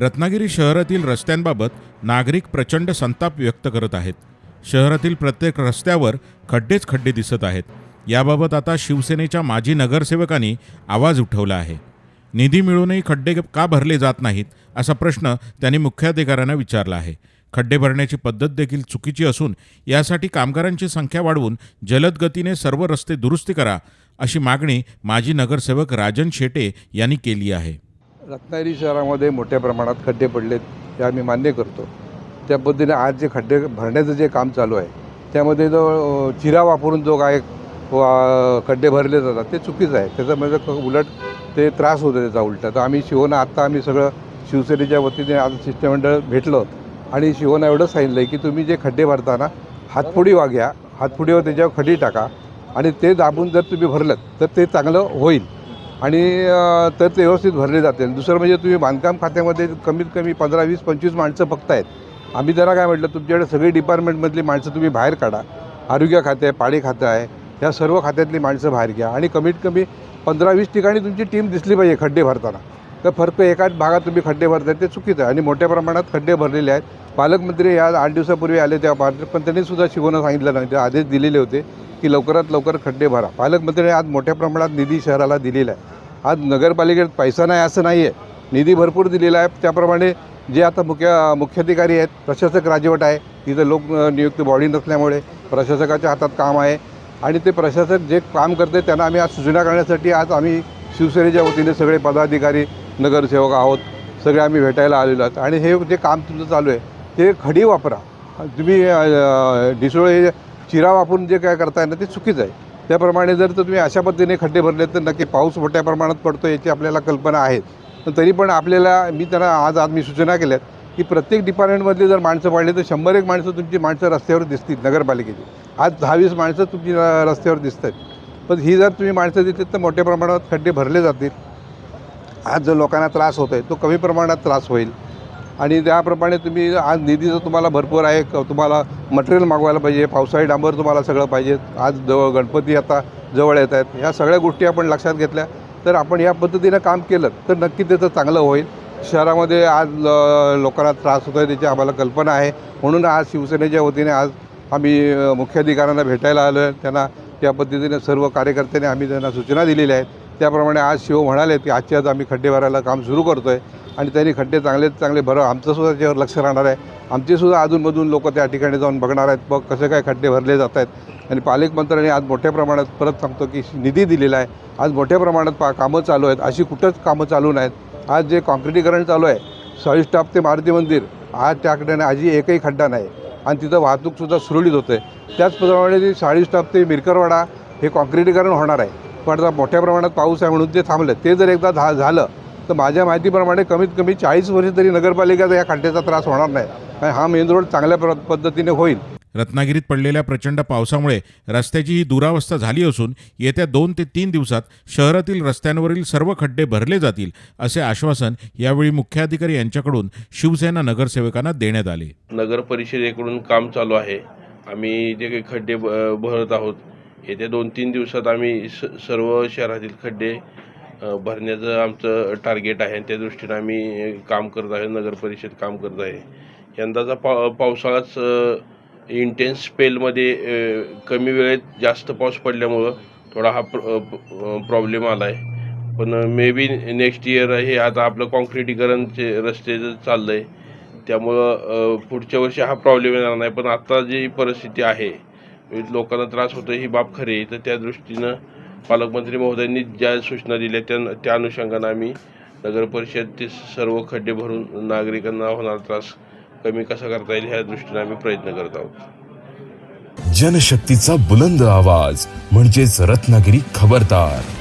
रत्नागिरी शहरातील रस्त्यांबाबत नागरिक प्रचंड संताप व्यक्त करत आहेत. शहरातील प्रत्येक रस्त्यावर खड्डेच खड्डे दिसत आहेत. याबाबत आता शिवसेनेच्या माजी नगरसेवकांनी आवाज उठवला आहे. निधी मिळूनही खड्डे का भरले जात नाहीत असा प्रश्न त्यांनी मुख्याधिकाऱ्यांना विचारला आहे. खड्डे भरण्याची पद्धत देखील चुकीची असून यासाठी कामगारांची संख्या वाढवून जलद गतीने सर्व रस्ते दुरुस्ती करा अशी मागणी माजी नगरसेवक राजन शेटे यांनी केली आहे. रत्नागिरी शहरामध्ये मोठ्या प्रमाणात खड्डे पडलेत हे आम्ही मान्य करतो. त्या पद्धतीने आज जे खड्डे भरण्याचं जे काम चालू आहे त्यामध्ये जो चिरा वापरून जो काय वा- खड्डे भरले जातात ते चुकीचं आहे. त्याच्यामध्ये म्हणजे क- उलट ते त्रास होतो त्याचा उलटा. तर आम्ही शिवना आत्ता आम्ही सगळं शिवसेनेच्या वतीने आज शिष्टमंडळ भेटलो आणि शिवना एवढं सांगितलं आहे की तुम्ही जे खड्डे भरताना हातफोडी वाघ्या हातपुडीवर हातफोडीवर त्याच्यावर खडी टाका आणि ते दाबून जर तुम्ही भरलं तर ते चांगलं होईल. आणि तर ते व्यवस्थित भरले जाते दुसरं म्हणजे तुम्ही बांधकाम खात्यामध्ये कमीत कमी पंधरा वीस पंचवीस माणसं फक्त आहेत आम्ही जरा काय म्हटलं तुमच्याकडे सगळी डिपार्टमेंटमधली माणसं तुम्ही बाहेर काढा. आरोग्य खातं आहे पाणी खातं आहे. ह्या सर्व खात्यातली माणसं बाहेर घ्या. आणि कमीत कमी पंधरा वीस ठिकाणी तुमची टीम दिसली पाहिजे खड्डे भरताना. तर फक्त एकाच भागात तुम्ही खड्डे भरताय ते चुकीचं आहे. आणि मोठ्या प्रमाणात खड्डे भरलेले आहेत. पालकमंत्री या आठ दिवसापूर्वी आले तेव्हा पण त्यांनी सुद्धा शिवणं सांगितलं नाही. ते आदेश दिलेले होते की लवकरात लवकर खड्डे भरा. पालकमंत्र्यांनी आज मोठ्या प्रमाणात निधी शहराला दिलेला आहे. आज नगरपालिकेत पैसा नाही असं नाही आहे निधी भरपूर दिलेला आहे. त्याप्रमाणे जे आता मुख्य मुख्याधिकारी आहेत प्रशासक राजवट आहे. तिथं लोक नियुक्त बॉडी नसल्यामुळे प्रशासकाच्या हातात काम आहे. आणि ते प्रशासक जे काम करते त्यांना आम्ही आज सूचना करण्यासाठी आज आम्ही शिवसेनेच्या वतीने सगळे पदाधिकारी नगरसेवक आहोत. सगळे आम्ही भेटायला आलेलो आहोत. आणि हे जे काम तुमचं चालू आहे ते खडी वापरा. तुम्ही ढिसोळे चिरा वापरून जे काय करताय ना ते चुकीचं आहे. त्याप्रमाणे जर तुम्ही अशा पद्धतीने खड्डे भरले तर नक्की पाऊस मोठ्या प्रमाणात पडतो याची आपल्याला कल्पना आहे. पण तरी पण आपल्याला मी त्यांना आज आज मी सूचना केल्यात की प्रत्येक डिपार्टमेंटमधले जर माणसं पाडली तर शंभर एक माणसं तुमची माणसं रस्त्यावर दिसतील नगरपालिकेची. आज दहावीस माणसं तुमची रस्त्यावर दिसत आहेत पण ही जर तुम्ही माणसं दिसलीत तर मोठ्या प्रमाणात खड्डे भरले जातील. आज जो लोकांना त्रास होतो आहे तो कमी प्रमाणात त्रास होईल. आणि त्याप्रमाणे तुम्ही आज निधीचं तुम्हाला भरपूर आहे. क- तुम्हाला मटेरियल मागवायला पाहिजे. पावसाळी डांबर तुम्हाला सगळं पाहिजे. आज जवळ गणपती आता जवळ येत आहेत. ह्या सगळ्या गोष्टी आपण लक्षात घेतल्या. तर आपण या पद्धतीनं काम केलं तर नक्की त्याचं चांगलं होईल. शहरामध्ये आज ल- लोकांना त्रास होतो आहे त्याची आम्हाला कल्पना आहे. म्हणून आज शिवसेनेच्या वतीने आज आम्ही मुख्याधिकाऱ्यांना भेटायला आलो आहे त्यांना त्या पद्धतीने सर्व कार्यकर्त्यांनी आम्ही त्यांना सूचना दिलेल्या आहेत. त्याप्रमाणे आज शिव म्हणाले की आजची आज आम्ही खड्डे भरायला काम सुरू करतो आहे आणि त्यांनी खड्डे चांगले चांगले भरव. आमचंसुद्धा त्याच्यावर लक्ष राहणार आहे. आमचेसुद्धा अधूनमधून लोक त्या ठिकाणी जाऊन बघणार आहेत. बघ कसे काय खड्डे भरले जात आहेत. आणि पालकमंत्र्यांनी आज मोठ्या प्रमाणात परत सांगतो की निधी दिलेला आहे. आज मोठ्या प्रमाणात पा कामं चालू आहेत. अशी कुठंच कामं चालू नाहीत. आज जे कॉन्क्रिटीकरण चालू आहे सॉईल ते मारुती मंदिर आज त्याकडे ठिकाणी आजी एकही खड्डा नाही. आणि तिथं वाहतूकसुद्धा सुरळीत होते. त्याचप्रमाणे ती साडी स्टाफ ते मिरकरवाडा हे कॉन्क्रिटीकरण होणार आहे. पण आता मोठ्या प्रमाणात पाऊस आहे म्हणून ते थांबलं ते जर एकदा झा झालं तर माझ्या माहितीप्रमाणे कमीत कमी चाळीस वर्ष तरी नगरपालिकेचा या खड्ड्याचा त्रास होणार नाही. आणि हा मेन रोड चांगल्या पद्धतीने होईल. रत्नागिरीत पडलेल्या प्रचंड पावसामुळे रस्त्याची ही दुरावस्था झाली असून येत्या दोन ते तीन दिवसात शहरातील रस्त्यांवरील सर्व खड्डे भरले जातील असे आश्वासन यावेळी मुख्याधिकारी यांच्याकडून शिवसेना नगरसेवकांना देण्यात आले. नगर परिषदेकडून काम चालू आहे. आम्ही जे काही खड्डे भरत आहोत येत्या दोन तीन दिवसात आम्ही स सर्व शहरातील खड्डे भरण्याचं आमचं टार्गेट आहे. आणि त्या दृष्टीनं आम्ही काम करत आहे. नगर परिषद काम करत आहे. यंदाचा पा पावसाळाच इंटेन्स स्पेलमध्ये कमी वेळेत जास्त पाऊस पडल्यामुळं थोडा हा प्र प्रॉब्लेम आला आहे पण मे बी नेक्स्ट इयर हे आता आपलं कॉन्क्रिटीकरणचे रस्ते चाललं आहे त्यामुळं पुढच्या वर्षी हा प्रॉब्लेम येणार नाही. पण आत्ता जी परिस्थिती आहे लोकांना त्रास होतो ही बाब खरी आहे. तर त्या दृष्टीनं पालकमंत्री महोदयांनी ज्या सूचना दिल्या त्या त्या अनुषंगानं आम्ही नगर परिषद ते सर्व खड्डे भरून नागरिकांना होणारा त्रास कमी कसा करता येईल ह्या दृष्टीने आम्ही प्रयत्न करत आहोत. जनशक्तीचा बुलंद आवाज म्हणजेच रत्नागिरी खबरदार.